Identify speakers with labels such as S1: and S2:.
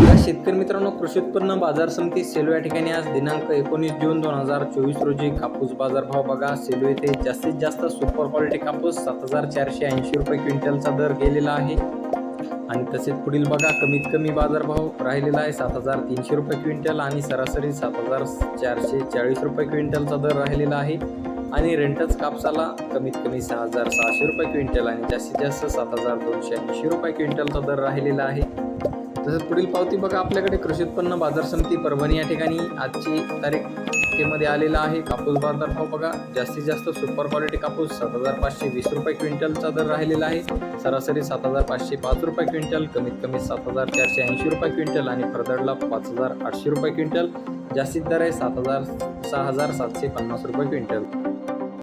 S1: शेतकरी मित्रांनो कृषी उत्पन्न बाजार समिती सेलू या ठिकाणी आज दिनांक एकोणीस जून दोन हजार चोवीस रोजी कापूस बाजार भाव बघा. सेलू येथे जास्तीत जास्त सुपर क्वालिटी कापूस सात हजार चारशे ऐंशी रुपये क्विंटलचा दर गेलेला आहे. आणि तसेच पुढील बघा कमीत कमी बाजारभाव राहिलेला आहे सात हजार तीनशे रुपये क्विंटल आणि सरासरी सात हजार चारशे चाळीस रुपये क्विंटलचा दर राहिलेला आहे. आणि रेंटच कापसाला कमीत कमी सहा हजार सहाशे रुपये क्विंटल आणि जास्तीत जास्त सात हजार दोनशे ऐंशी रुपये क्विंटलचा दर राहिलेला आहे. तसंच पुढील पावती बघा आपल्याकडे. कृषी उत्पन्न बाजार समिती परभणी या ठिकाणी आजची तारीखमध्ये आलेला आहे. कापूस बाजार भाव बघा. जास्तीत जास्त सुपर क्वालिटी कापूस सात हजार पाचशे वीस रुपये क्विंटलचा दर राहिलेला आहे. सरासरी सात हजार पाचशे पाच रुपये क्विंटल कमीत कमी सात हजार चारशे ऐंशी रुपये क्विंटल आणि फरदडला पाच हजार आठशे रुपये क्विंटल. जास्तीत दर आहे सात हजार सहा हजार सातशे पन्नास रुपये क्विंटल.